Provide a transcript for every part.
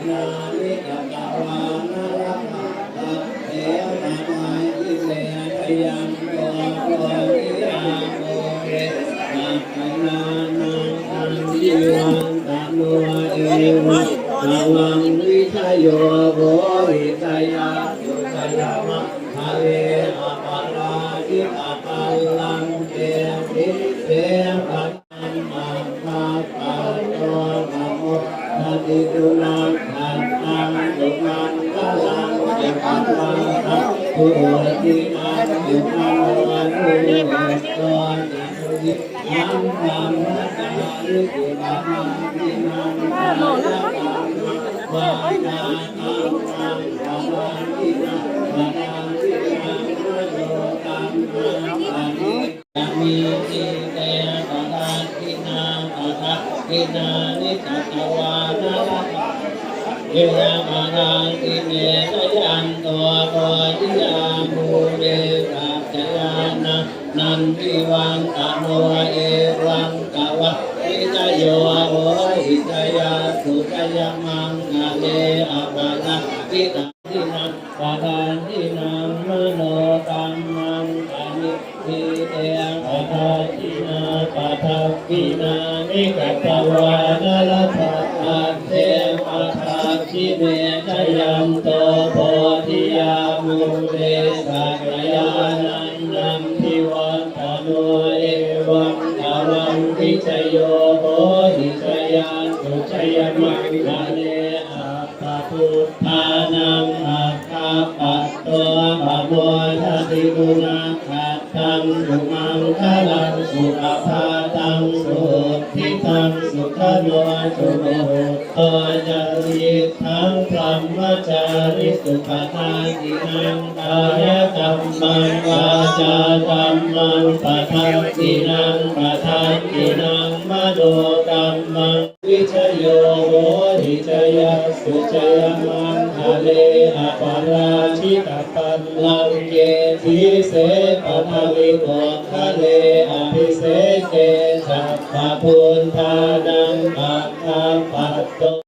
น นาปะทินานิจัตวานาระเยมานังอิเมตยันตัวโพธิยามูเรกัจยานะนันทิวังตะโนเอวังกวะอิจโยโหอิจยาสุจยมังคะเลอะปะนะทิต กุณาขัดตังสุมังคลังสุขภาตังสุทิตังสุขโนจุโมโตจาริทังพรหมจาริสุขทานินังกายกรรมังวาจากรรมังปะทังตินังปะทังตินังมโนกรรมังวิชโยโหหิชยสุชยมังคะเลอปาราชิตปัลลัง ปะทวิโกคะเลอภิเสเกสัพพะพุทธานังอัตถปัตโต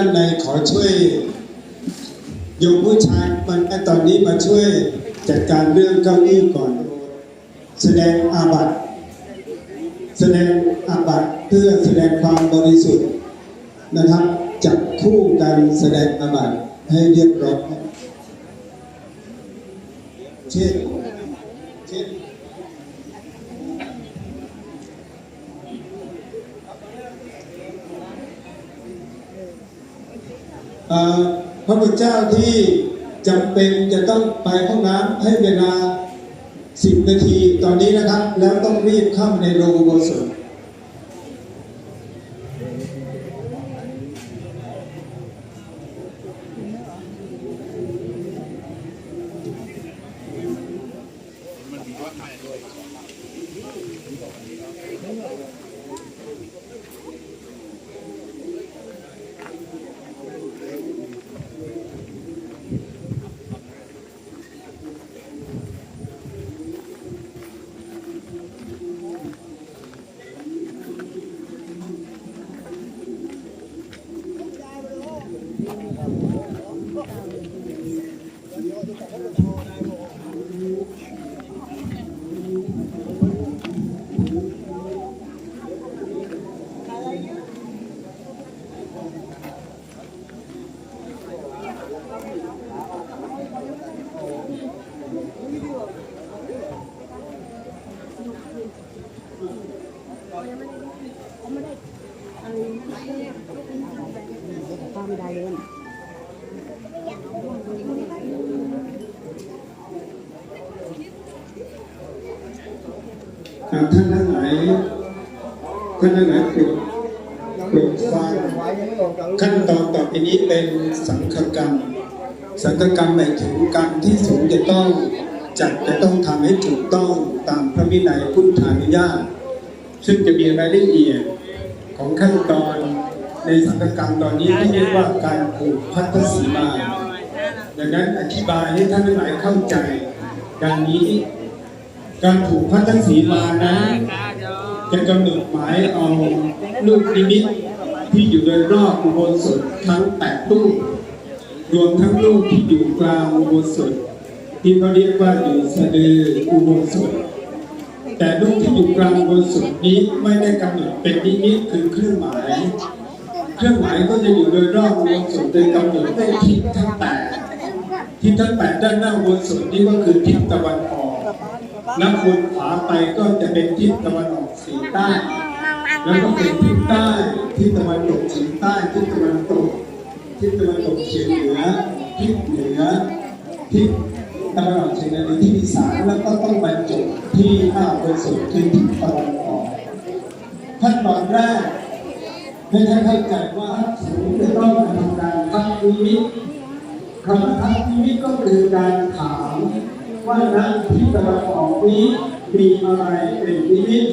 ด้านในขอช่วยโยมผู้ชายมันตอนนี้มาช่วยจัดการเรื่องเก้าอี้ก่อน แสดงอาบัติแสดงอาบัติเพื่อแสดงความบริสุทธิ์นะครับจับคู่กันแสดงอาบัติให้เรียบร้อยเช่นเช่น เอ่อ พระพุทธเจ้าที่จำเป็นจะต้องไปห้องน้ำให้เวลา 10 นาทีตอนนี้นะครับ แล้วต้องรีบเข้าในโรงอุโบสถ ท่านทั้งหลายท่านทั้งหลายปรดโปรดฟังขั้นตอนต่อไปนี้เป็นสังฆกรรม สังฆกรรมหมายถึงกรรมที่สงฆ์จะต้องจัดจะต้องทำให้ถูกต้องตามพระวินัยพุทธานุญาตซึ่งจะมีรายละเอียดของขั้นตอนในสังฆกรรมตอนนี้ที่เรียกว่าการผูกพัทธสีมาดังนั้นอธิบายให้ท่านทั้งหลายเข้าใจดังนี้ การผูกพัทธสีมานั้นจะกำหนดหมายเอาลูกนิมิตที่อยู่โดยรอบอุโบสถทั้งแปดลูกรวมทั้งลูกที่อยู่กลางอุโบสถที่เขาเรียกว่าอยู่สะดืออุโบสถแต่ลูกที่อยู่กลางอุโบสถนี้ไม่ได้กำหนดเป็นนิมิตคือเครื่องหมาย เครื่องหมายก็จะอยู่โดยรอบอุโบสถโดยกำหนดด้วยทิศทั้งแปดทิศทั้งแปดด้านหน้าอุโบสถนี่ก็คือทิศตะวันออก และคนขวาไปก็จะเป็นทิศตะวันออกเฉียงใต้ แล้วก็เป็นทิศใต้ทิศตะวันตกเฉียงใต้ทิศตะวันตกทิศตะวันตกเฉียงเหนือทิศเหนือทิศตะวันออกเฉียงเหนือที่อีสานแล้วก็ต้องบรรจบที่ห้าอุโบสถคือทิศตะวันออกขั้นตอนแรกให้ท่านเข้าใจว่าสงฆ์จะต้องทำการทักนิมิตคำว่าทักนิมิตก็คือการถาม ว่าณที่ตะวันออกนี้มีอะไรเป็นนิมิต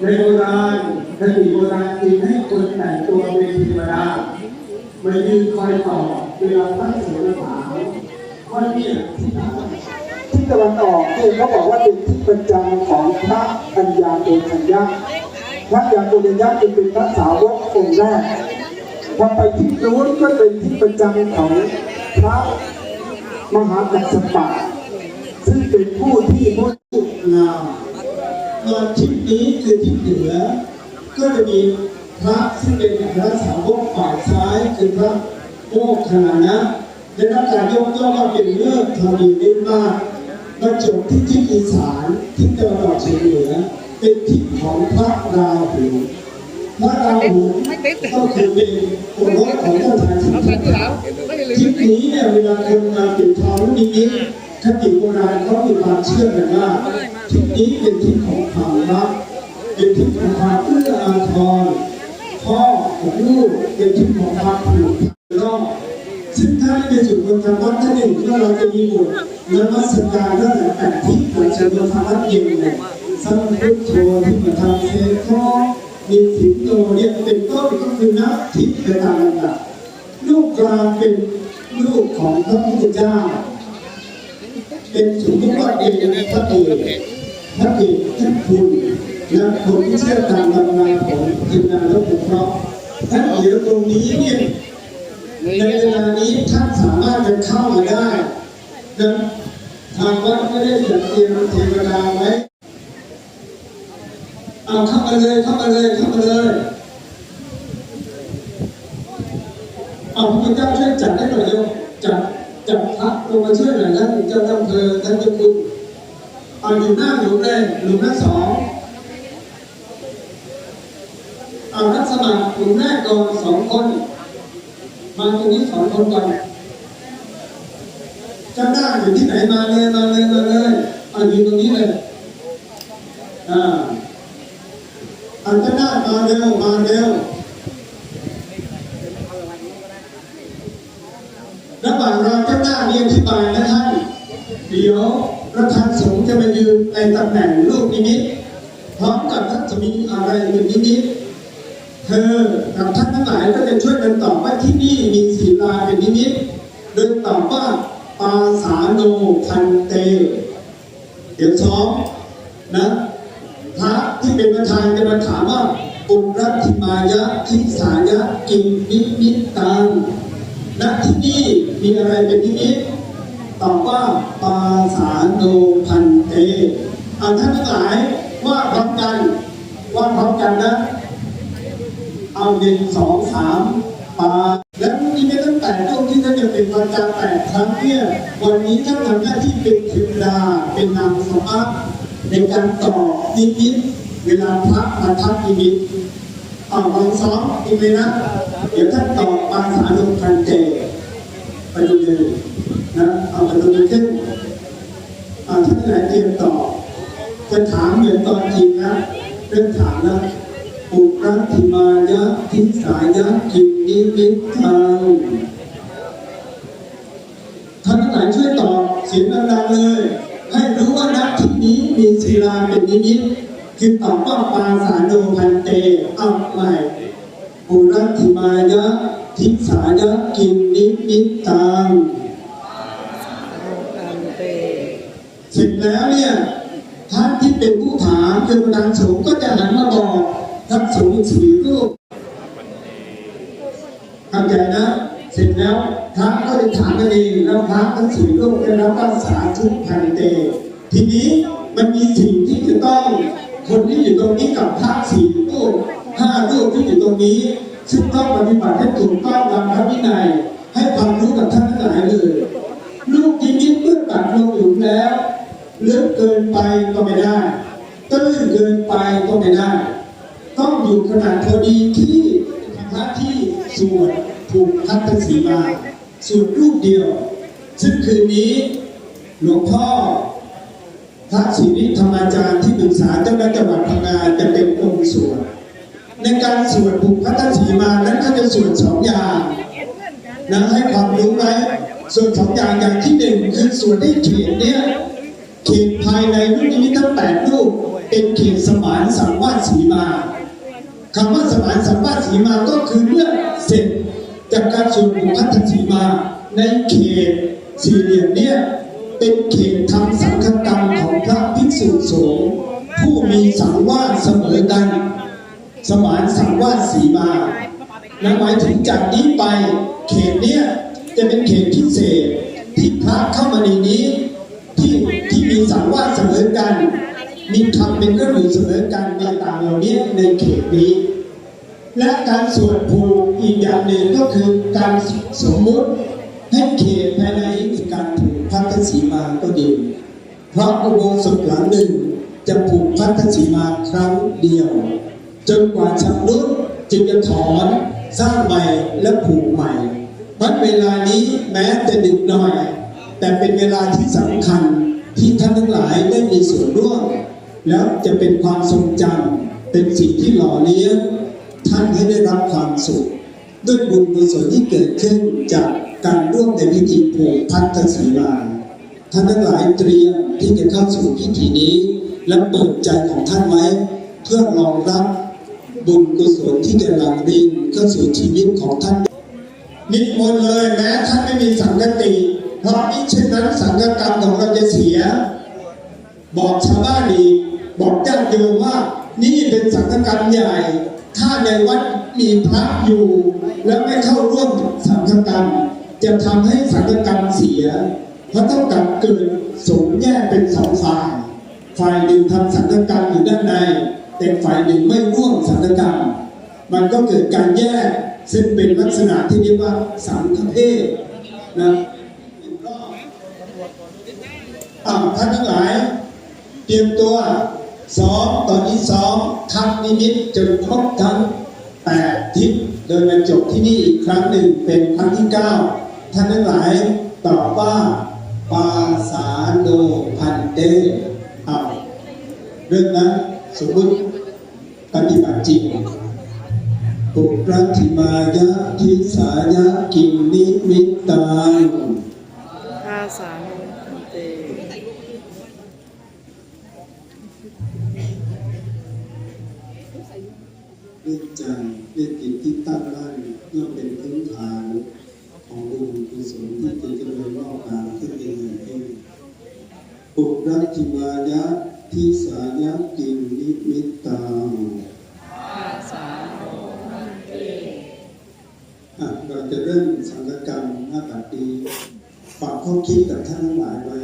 ในโบราณคติโบราณจึงให้คนแต่งตัวเป็นเทวดามายืนคอยตอเวลาท่านสนถามว่าเนี่ยที่ถามทิศตะวันออกเนี่ยเขาบอกว่าเป็นทิศประจำของพระปัญญาโกณัญญาพระปัญญาโกณัญญาจึงเป็นพระสาวกองค์แรกพอไปทิศนู้นก็เป็นทิศประจำของพระมหากัสสปะ ซึ่งเป็นผู้ที่พ้นงามมาทิศนี้คือทิศเหนือ ก็จะมีพระซึ่งเป็นพระสาวกฝ่ายซ้ายคือพระโมคคัลลานะได้รับการยกย่องว่าเป็นเลิศทำดีได้มากบรรจบที่ทิศอีสานทิศตะวันออกเฉียงเหนือเป็นทิศของพระราหูพระราหูก็คือเป็นโอรสของเจ้าชายสิทธัตถะทิศนี้เนี่ยเวลาคนมาปิดทองนิมิต คติโบราณเขามีความเชื่อกันว่าทิศนี้เป็นทิศของความรักเป็นทิศของความเอื้ออาทรพ่อของลูกเป็นทิศของความผูกพันรอบซึ่งถ้าเป็นสุดบนทางวัดท่านเองว่เราจะมีบทนมัสการตั้งแต่แปดทิศหลังจากเราทำวัดเย็นเนี่ยสัมพุทโธที่มาทำเสโทมีสิงโตเนี่ยเป็นต้นก็คือนับทิศไปตามลำดับลูกกลางเป็นลูกของพระพุทธเจ้า เป็นสุภาพเอกพระเอกพระเอกท่านคุณและคนที่เชื่อตามตำนานของจินนาและบุเคราท่านเดี๋ยวตรงนี้เนี่ยในเวลานี้ท่านสามารถจะเข้ามาได้นะทางวัดไม่ได้จัดเตรียมเทวดาไว้เอาเข้ามาเลยเข้ามาเลยเข้ามาเลยเอาพระเจ้าช่วยจัดให้หน่อยเร็วจัด จัดพระลงมาช่วยหน่อยนะเจ้าอำเภอท่านเจ้าคุณเอาอยู่หน้าหลุมแรกหลุมหน้าสองเอารับสมัครหลุมแรกก่อนสองคนมาตรงนี้สองคนก่อนจ้าหน้าอยู่ที่ไหนมาเลยมาเลยมาเลยเอาอยู่ตรงนี้เลยอ่าอาเจ้าหน้ามาเร็วมาเร็ว ระหว่างรอเจ้า หน้าเรียนที่บายนะท่าน เดี๋ยวประธานสงฆ์จะมายืนในตำแหน่งลูกนิมิตพร้อมกับทัศมีอะไรหนึ่งนิมิตเธอกับท่านทั้งหลายก็จะช่วยกันตอบว่าที่นี่มีศีลาเป็นนิมิตโดยตอบว่าปาสาโนพันเต เดี๋ยวซ้อมนะพระที่เป็นประธานจะมาถามว่าปุรัติมายะทิสายะกิมนิมิตตัง ณที่นี่มีอะไรเป็นนิมิตตอบว่าปาสาโนพันเตเอาท่านทั้งหลายว่าพร้อมกันว่าพร้อมกันนะ เอาหนึ่งสองสามปาแล้วนิมิตตั้งแต่ช่วงที่ท่านจะเป็นวันจาแปดครั้งเนี่ยวันนี้ท่านทำหน้าที่เป็นเทวดาเป็นนางสมบัติในการตอบนิมิตเวลาพระมาทักนิมิต เอาลองซ้อมอีกเลยนะเดี๋ยวท่าตอบปาสานุพันเตไปดูเลยนะเอาไปดูเลยขึ้นอาท่านไหนเตรียมตอบจะถามเหมือนตอนจริงนะเรื่องถามนะปุรัติมายะทิสายะกิมนิมิตังท่านทั้งหลายช่วยตอบเสียงดังๆเลย ให้รู้ว่าณที่นี้มีศิลาเป็นนิมิต คือตอบว่าปาสาโนพันเตอาใหม่ปุรัติมายะทิสายะกิมนิมิตังเสร็จแล้วเนี่ยท่านที่เป็นผู้ถามคือประธานสงฆ์ก็จะหันมาบอกท่านสงฆ์สี่รูปเข้าใจนะเสร็จแล้วพระก็จะถามกันเองแล้วพระทั้งสี่รูปได้รับการสาธุพันเต ทีนี้มันมีสิ่งที่จะต้อง คนที่อยู่ตรงนี้กับพระสี่รูปห้ารูปที่อยู่ตรงนี้ ซึ่งต้องปฏิบัติให้ถูกต้องตามพระวินัย ให้ความรู้กับท่านทั้งหลายเลยลูกยิมิตเมื่อตัดลงหลุมแล้วเลึกเกินไปก็ไม่ได้ตื้นเกินไปก็ไม่ได้ ต้องอยู่ขนาดพอดีที่พระที่สวดผูกพัทธสีมาสวดรูปเดียว ซึ่งคืนนี้หลวงพ่อ พระศิริธรรมาจารย์ที่ปรึกษาเจ้าหน้าที่จังหวัดพังงาจะเป็นองค์สวดในการสวดผูกพัทธสีมานั้นก็จะสวดสองอย่างนะให้ความรู้ไหมส่วนสองอย่างอย่างที่หนึ่งคือส่วนที่เขียนเนี่ยเขียนภายในรูปนิมิตทั้งแปดรูปเป็นเขียนสมานสังวาสสีมาคำว่าสมานสังวาสสีมาก็คือเมื่อเสร็จจากการสวดบุพัทธสีมาในเขตสี่เหลี่ยมเนี่ย เป็นเขตทำสังฆกรรมของพระภิกษุสงฆ์ผู้มีสังวาสเสมอกัน สมานสังวาสสีมาและหมายถึงจากนี้ไป เขตเนี้ยจะเป็นเขตพิเศษที่พระเข้ามาในนี้ที่ที่มีสังวาสเสมอกัน มีธรรมเป็นเครื่องอยู่เสมอกันในต่างเหล่านี้ในเขตนี้ และการสวดภูอีกอย่างหนึ่งก็คือการสมมุติให้เขตภายในมีกการาก็ดี เพราะอุโบสถหลังหนึ่งจะผูกพัทธสีมาครั้งเดียว จนกว่าชำรุดจึงจะถอนสร้างใหม่และผูกใหม่เพราะเวลานี้แม้จะดึกหน่อย แต่เป็นเวลาที่สำคัญที่ท่านทั้งหลายได้มีส่วนร่วม แล้วจะเป็นความทรงจำเป็นสิ่งที่หล่อเลี้ยงท่านให้ได้รับความสุข ด้วยบุญกุศลที่เกิดขึ้นจากการร่วมในพิธีผูกพัทธศีลา ท่านทั้งหลายเตรียมที่จะเข้าสู่พิธีนี้ และเปิดใจของท่านไว้เพื่อรองรับบุญกุศลที่จะหลั่งรินเข้าสู่ชีวิตของท่านนิมนต์เลยแม้ท่านไม่มีสังกติ เพราะมิเช่นนั้นสังฆกรรมของเราจะเสีย บอกชาวบ้านดีบอกญาติโยมว่านี่เป็นสังฆกรรมใหญ่ ถ้าในวัดมีพระอยู่ แล้วไม่เข้าร่วมสังฆกรรม จะทำให้สังฆกรรมเสีย เพระต้องกับเกิดสงฆ์แยกเป็นสองฝ่าย ฝ่ายหนึ่งทำสังฆกรรมอยู่ด้านใน แต่ฝ่ายหนึ่งไม่ร่วมสังฆกรรม มันก็เกิดการแยกซึ่งเป็นลักษณะที่เรียกว่าสังฆเพศนะอ่าท่านทั้งหลาย เตรียมตัวซ้อมตอนนี้ซ้อมทำนิมิตจนครบทั้งแปดทิศโดยมาจบที่นี่อีกครั้งหนึ่งเป็นครั้งที่เก้าท่านทั้งหลายตอบว่า ปาสาโนพันเตอ้าวเรื่องนั้นสมมติปฏิบัติจริงปุรัติมายะทิสายะกิมนิมิตตังภาษาโนพันเตเรื่องใจเรื่องจิตที่ตั้งมั่นย่อมเป็นพื้นฐาน ของบุญกุศลที่จะเจริญงอกงามขึ้นเองเองปุรัติมายะทิสายะกิมนิมิตตาษาโนพันเตอะเราจะเริ่มสังฆกรรมหน้าบัดนี้ฝากข้อคิดกับท่านทั้งหลายไว้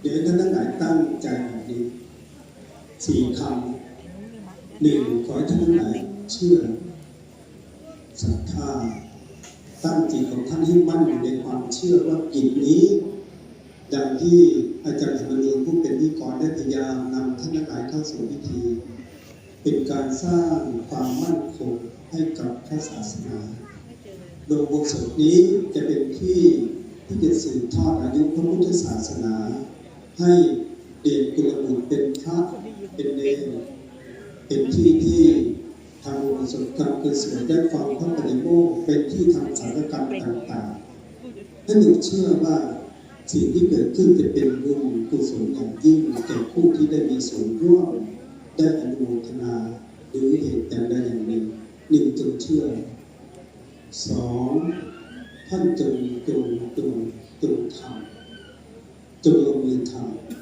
เดี๋ยวท่านทั้งหลายตั้งใจแบบนี้สี่คำหนึ่งขอให้ท่านทั้งหลายเชื่อศรัทธา ตั้งจิตของท่านให้มั่นอยู่ในความเชื่อว่ากิจนี้ดังที่อาจารย์ธรรมนูญผู้เป็นนิกรได้พยายามนำท่านทั้งหลายเข้าสู่พิธี เป็นการสร้างความมั่นคงให้กับพระศาสนาโดยบทสวดนี้จะเป็นที่ที่จะสืบทอดอายุพระพุทธศาสนา ให้เดชกุลบุตรเป็นพระเป็นเนรเป็นที่ที่ ทำอุปสมกรรมกุศลได้ฟังพระปฏิโมกเป็นที่ทำสังฆกรรมต่างๆท่านหนึ่งเชื่อว่าสิ่งที่เกิดขึ้นจะเป็นบุญกุศลอย่างยิ่งแก่ผู้ที่ได้มีส่วนร่วมได้อนุโมทนาหรือเหตุอย่างใดอย่างหนึ่งหนึ่งจงเชื่อสองท่านจงจงจงจงทำจงลงมือท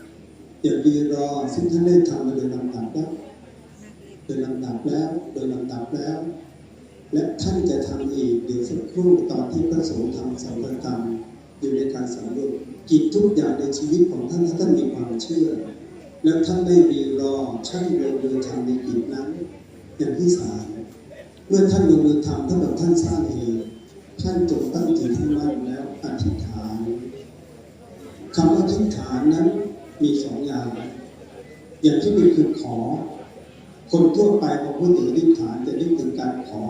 ำอย่ารีรอซึ่งท่านได้ทำมาโดยลำดับแล้ว ดยลำดับแล้ว โดยลำดับแล้ว และท่านจะทำอีกเดี๋ยวสักครู่ตอนที่พระสงฆ์ทำสังฆกรรมอยู่ในการสำรวจกิจทุกอย่างในชีวิตของท่านถ้าท่านมีความเชื่อ แล้วท่านไม่มีรอช่างลงมือทำในกิจนั้น อย่างที่สามเมื่อท่านลงมือทำเท่ากับท่านสร้างเองท่านจงตั้งจิตให้มั่นแล้วอธิษฐานคำว่าอธิษฐานนั้นมีสองอย่าง อย่างที่หนึ่งคือขอ คนทั่วไปพอพูดถึงอธิษฐานจะนึกถึงการขอ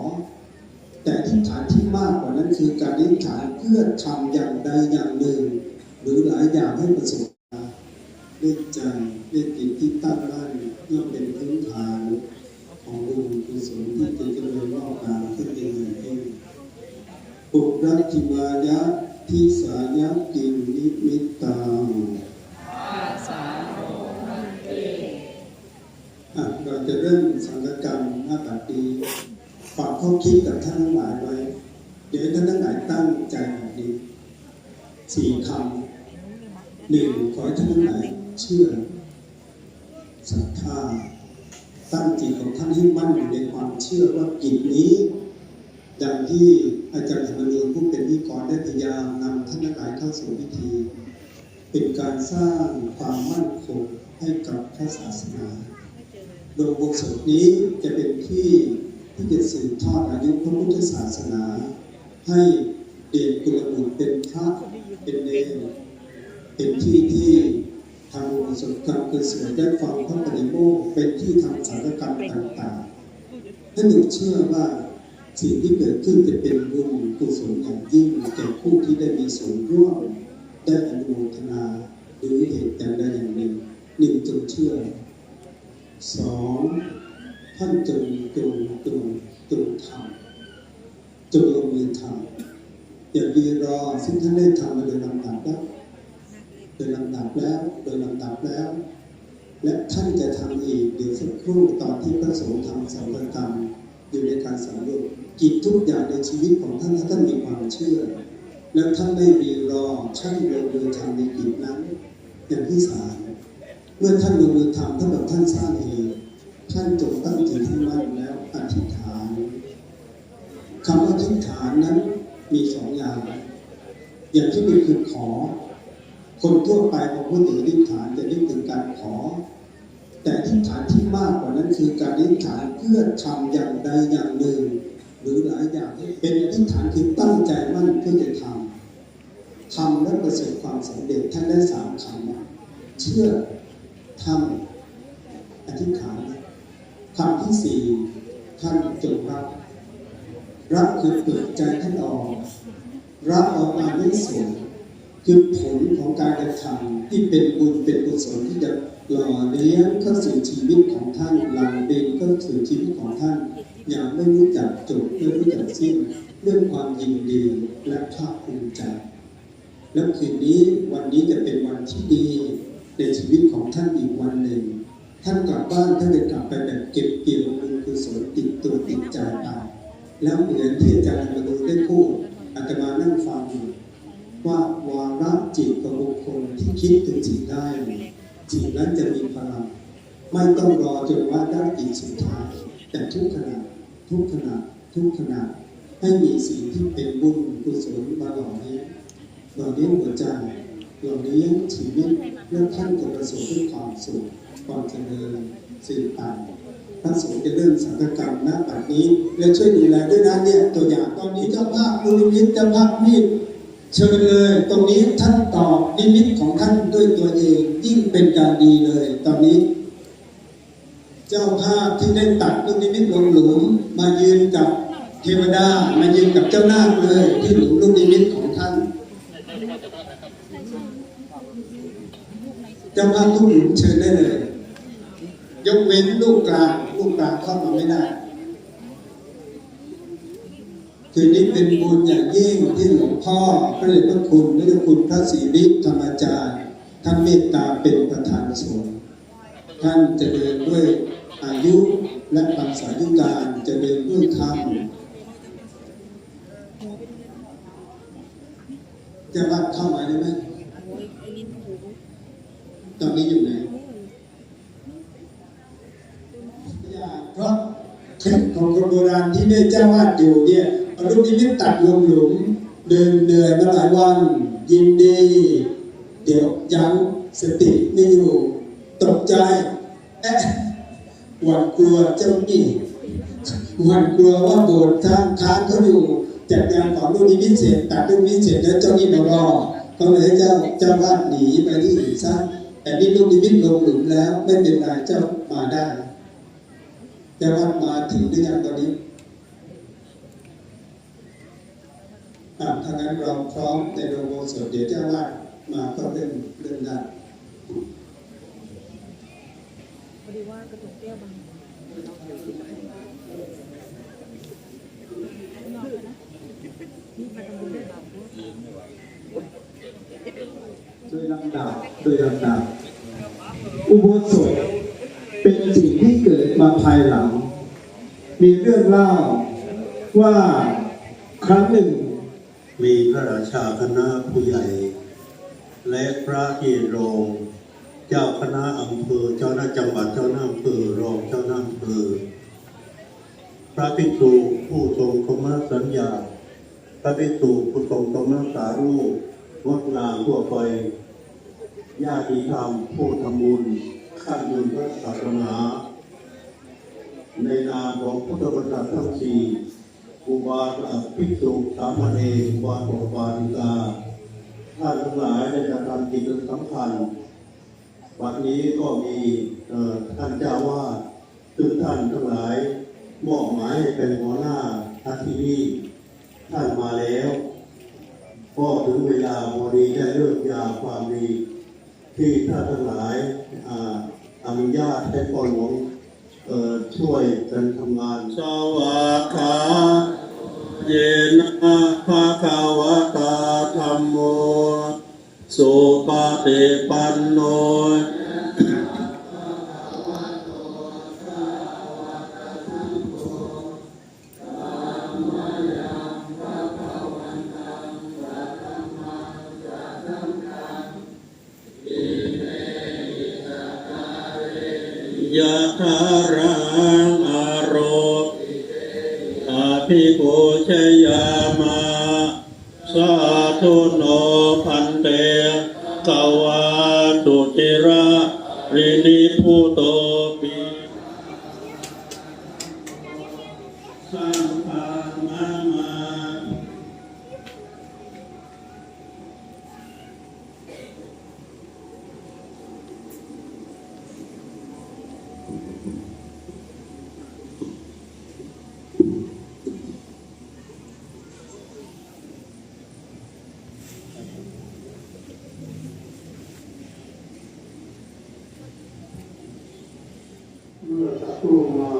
แต่อธิษฐานที่มากกว่านั้นคือการอธิษฐานเพื่อทำอย่างใดอย่างหนึ่ง หรือหลายอย่างให้ประสบเรื่องใจเรื่องจิตที่ตั้งมั่นย่อมเป็นพื้นฐานของบุญกุศลที่จะเจริญงอกงามขึ้นเองเองปุรัติมายะทิสายะกินนิมิตตังห้าสามหกพันเต อะ เราจะเริ่มสังฆกรรมหน้าบัดนี้ฝากข้อคิดกับท่านทั้งหลายไว้ เดี๋ยวท่านทั้งหลายตั้งใจแบบนี้สี่คำหนึ่งขอให้ท่านทั้งหลายเชื่อศรัทธาตั้งจิตของท่านให้มั่นอยู่ในความเชื่อว่ากิจนี้ดังที่อาจารย์ธรรมนูญผู้เป็นวิกรได้พยายามนำท่านทั้งหลายเข้าสู่พิธี เป็นการสร้างความมั่นคงให้กับพระศาสนา โดยบทสวดนี้จะเป็นที่ที่จะสืบทอดอายุพระพุทธศาสนา ให้เดชกุลบุตรเป็นพระเป็นเนรเป็นที่ที่ทำอุปสมกรรมกุศลได้ฟังพระปฏิโมกเป็นที่ทำสังฆกรรมต่างๆท่านหนึ่งเชื่อว่าสิ่งที่เกิดขึ้นจะเป็นบุญกุศลอย่างยิ่งแก่ผู้ที่ได้มีส่วนร่วมได้อนุโมทนาหรือเหตุอย่างใดอย่างหนึ่งหนึ่งจงเชื่อ สองท่านจงจงจงจงทำจงลงมือทำอย่ารีรอซึ่งท่านได้ทำมาโดยลำดับแล้วโดยลำดับแล้วโดยลำดับแล้ว และท่านจะทำอีกเดี๋ยวสักครู่ตอนที่พระสงฆ์ทำสังฆกรรมอยู่ในการสำรวจกิจทุกอย่างในชีวิตของท่านถ้าท่านมีความเชื่อ แล้วท่านไม่มีรอช่างลงมือทำในกิจนั้นอย่างที่สาม เมื่อท่านลงมือทำเท่ากับท่านสร้างเองท่านจงตั้งจิตให้มั่นแล้วอธิษฐานคำว่าอธิษฐานนั้นมีสองอย่าง อย่างที่หนึ่งคือขอ คนทั่วไปพอพูดถึงอธิษฐานจะนึกถึงการขอ แต่อธิษฐานที่มากกว่านั้นคือการอธิษฐานเพื่อทำอย่างใดอย่างหนึ่ง หรือหลายอย่างเป็นอธิษฐานคือตั้งใจมั่นเพื่อจะทำทำและประสบความสำเร็จท่านได้สามคำเชื่อ ทำอธิษฐานคำที่สี่ท่านจงรับ รับคือเปิดใจท่านออก รับออกมาด้วยส่วนคือผลของการกระทำที่เป็นบุญเป็นกุศลที่จะหล่อเลี้ยงเข้าสู่ชีวิตของท่านหลังเบนเข้าสู่ชีวิตของท่าน อย่างไม่รู้จักจบไม่รู้จักสิ้นเรื่องความยินดีและภาคภูมิใจ แล้วคืนนี้วันนี้จะเป็นวันที่ดี ในชีวิตของท่านอีกวันหนึ่ง ท่านกลับบ้านท่านจะกลับไปแบบเก็บเกี่ยวบุญกุศลติดตัวติดใจไปแล้วเหมือนที่อาจารย์มาดูได้พูดอาตมานั่งฟังอยู่ว่าวาระจิตของบุคคลที่คิดถึงสิ่งได้จิตนั้นจะมีพลังไม่ต้องรอจนว่าได้จิตสุดท้ายแต่ทุกขณะทุกขณะทุกขณะให้มีสิ่งที่เป็นบุญกุศลมาหล่อเลี้ยงหล่อเลี้ยงหัวใจหล่อเลี้ยงชีวิต และท่านจะประสบด้วยความสุขความเจริญสืบไปพระสงฆ์จะเริ่มสังฆกรรมณบัดนี้ และช่วยดูแลด้วยนะเนี่ยตัวอย่างตอนนี้เจ้าภาพนิมิตเจ้าภาพนี่เชิญเลย ตรงนี้ท่านตอบนิมิตของท่านด้วยตัวเองยิ่งเป็นการดีเลย ตอนนี้ เจ้าภาพที่ได้ตัดลูกนิมิตลงหลุมมายืนกับเทวดามายืนกับเจ้านาคเลย ที่หลุมลูกนิมิตของท่าน เจ้าภาพทุกหลุมเชิญได้เลย ยกเว้นลูกกลางลูกกลางเข้ามาไม่ได้คืนนี้เป็นบุญอย่างยิ่งที่หลวงพ่อพระเดชพระคุณพระเจ้าคุณพระศรีริธรรมจารย์ท่านเมตตาเป็นประธานสงฆ์ท่านจะเจริญด้วยอายุและปัญสายุการจะเจริญด้วยธรรมจะรับเข้ามาได้ไหม ตอนนี้อยู่ไหนเพราะคล็ดของคนโบราณที่แม่เจ้าวาดอยู่เนี่ยเอาลูกนิมิตตัดลงหลุมเดินเหนื่อยมาหลายวัน ยินดี เดี๋ยวยังสติไม่อยู่ตกใจเอ๊ะหวั่นกลัวเจ้าหนี้หวั่นกลัวว่าโบสถ์ทางค้านเขาอยู่จัดงานของลูกนิมิตเสร็จตัดลูกนิมิตเสร็จแล้วเจ้าหนี้มารอก็เลยให้เจ้าเจ้าวาดหนีไปที่อื่นซะ แต่นี่ลูกนิมิตลงหลุมแล้วไม่เป็นไรเจ้ามาได้แต่ว่ามาถึงหรือยังตอนนี้อะถ้างั้นเราพร้อมในโรงโบสถเดี๋ยวเจ้าว่ามาก็เริ่มเริ่มได้พอดีว่ากระตุกเปรี้ยวบาง โดยลำดับโดยลำดับ อุโบสถเป็นสิ่งที่เกิดมาภายหลัง มีเรื่องเล่าว่าครั้งหนึ่ง มีพระราชาคณะผู้ใหญ่ และพระที่รองเจ้าคณะอำเภอเจ้าหน้าจังหวัดเจ้าหน้าอำเภอรองเจ้าหน้าอำเภอพระภิกษุผู้ทรงธรรมสัญญา พระภิกษุผู้ทรงธรรมสารูป งดงามทั่วไปญาติธรรมผู้ทำบุญขั้นบุญพระศาสนา ในนามของพุทธบริษัททั้งสี่อุบาสกภิกษุสามเณรวาโบาลิกาท่านทั้งหลายได้กระทำกิจสำคัญวันนี้ก็มีท่านเจ้าวาดซึ่งท่านทั้งหลายมอบหมายให้เป็นหัวหน้าทัที่นี่ท่านมาแล้ว ก็ถึงเวลาพอดีได้เลิกยาความดี ที่ท่านทั้งหลายอนุญาตให้พ่อหลวงช่วยกันทำงานสวาคาเยนะภาคาวตาธรรมโมสุปฏิปันโน ยะทารังอารมอาภิโกชยามาสาธุโนพันเตกวาตุติระรินิพุโตปิสัมภามามา เมื่อสักครู่มา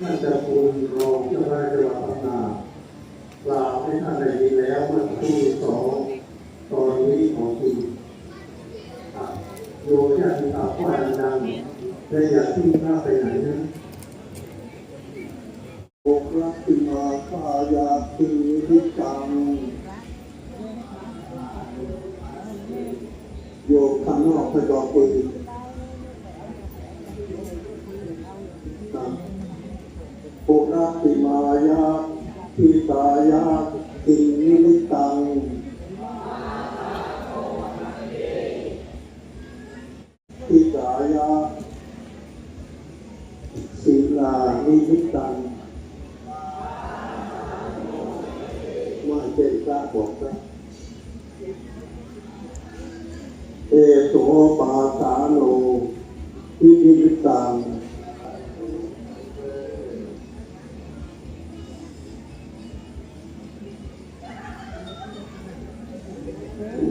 ท่านเจะคุณรองเจ้าพระราชวัฒพัฒนากล่าวให้ท่านได้ยินแล้วเมื่อสักครู่สองตอนนี้ของคุณอะโย มญาติสาวพ่อดังๆได้อยากที่ข้าไปไหนนะโอครักขึ้นมาขายาคือทิจังโยมข้างนอกไปกองปืน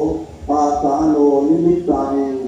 โส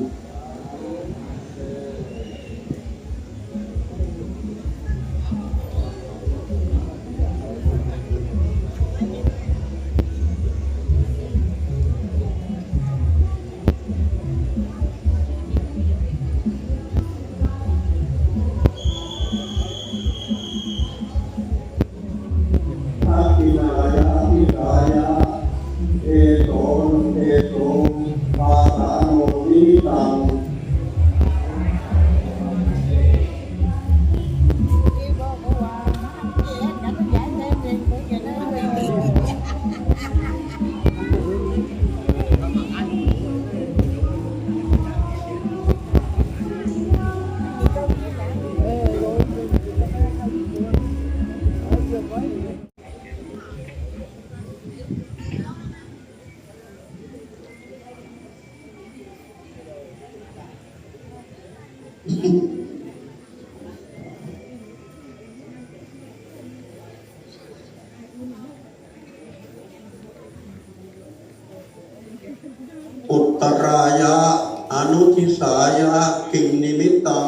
ง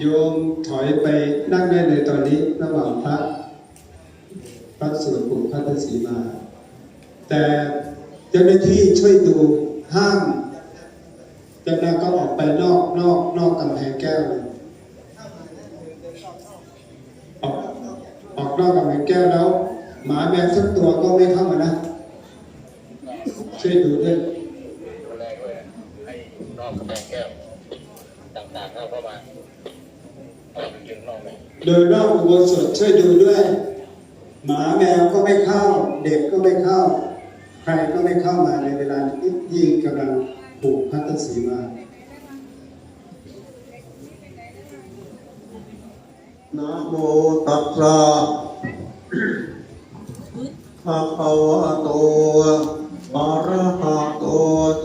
โยมถอยไปนั่งได้เลยตอนนี้ระหว่างพระพระสวดปู่พระตสีมา แต่เจ้าหน้าที่ช่วยดูห้ามจ้าหน้าก็ออกไปนอกนอกนอกกำแพงแก้วเลยออกออกนอกกำแพงแก้วแล้ว หมาแมวสักตัวก็ไม่เข้ามานะช่วยดูด้วย ดูแลด้วยให้นอกกำแพงแก้ว ต่างๆเข้าเข้ามา เอาไปถึงนอกเลยโดยรอบอุโบสถช่วยดูด้วย หมาแมวก็ไม่เข้า เด็กก็ไม่เข้า ใครก็ไม่เข้ามาในเวลาที่ยิ่งกำลังผูกพัตตสีมานะโมตัสสะภะคะวะโตอะระหะโต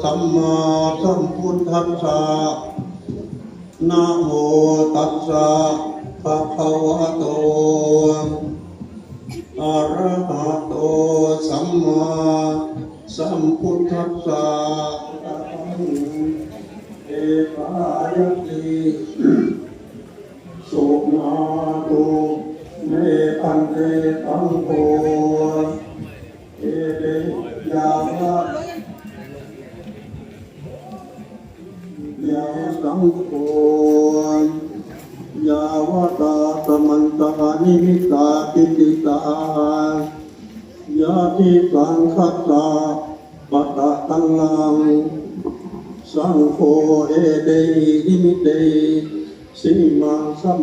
สัมมาสัมพุทธัสสะนะโมตัสสะ ภะคะวะโตอะระหะโตสัมมาสัมพุทธัสสะเอกายติสุนาตุเมตันเตตังโกเอเดยาวะยาสังโฆ ตาสมันตานิมิตาติติตายาติสังคัสสะปะตะตังลังสังโฆเอเดหิมิเตสิมังสัม